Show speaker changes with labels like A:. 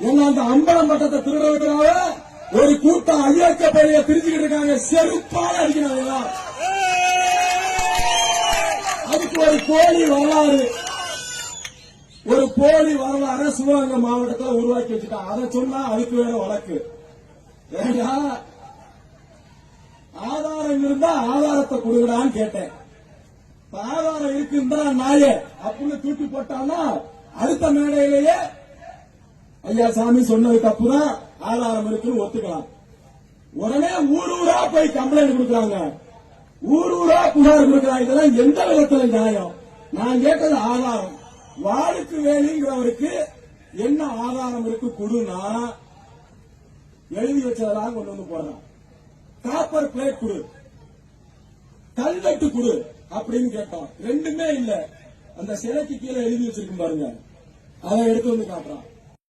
A: என்ன அந்த அம்பலம் பட்டத்தை திருடுறதுக்காக ஒரு கூட்டம் ஐயக்க பள்ளியை பிரிச்சுக்கிட்டு இருக்காங்க. செருப்பால அடிக்கிறாங்க அதுக்கு ஒரு போலி வரலாறு. ஒரு போலி வரலாறு சிவகங்கை மாவட்டத்தில் உருவாக்கி வச்சுட்டான் அதை சொன்னா அதுக்கு வேற வழக்கு. ஏன்னா ஆதாரம் இருந்தா ஆதாரத்தை கொடுங்கடான்னு கேட்டேன். ஆதாரம் இருக்குன்றா நாயே. அப்படின்னு தூக்கி போட்டான்னா அடுத்த மேடையிலேயே ஐயா சாமி சொன்னது தப்புதான் ஆதாரம் இருக்குன்னு ஒத்துக்கலாம். உடனே ஊர் ஊரா போய் கம்ப்ளைண்ட் கொடுக்கறாங்க. ஊர் ஊரா புகார் கொடுக்கறாங்க. இதெல்லாம் எந்த விதத்துல நியாயம்? நான் கேட்டது ஆதாரம். வாளுக்கு வேலிங்கிறவருக்கு என்ன ஆதாரம் இருக்கு கொடுனா எழுதி வச்சதெல்லாம் கொண்டு வந்து போடுறான். காப்பர் பிளேட் கொடு. கல்வெட்டு கொடு அப்படின்னு கேட்டோம் ரெண்டுமே இல்ல. அந்த சிலைக்கு கீழே எழுதி வச்சிருக்கும் பாருங்க. அதை எடுத்து வந்து காட்டுறான்.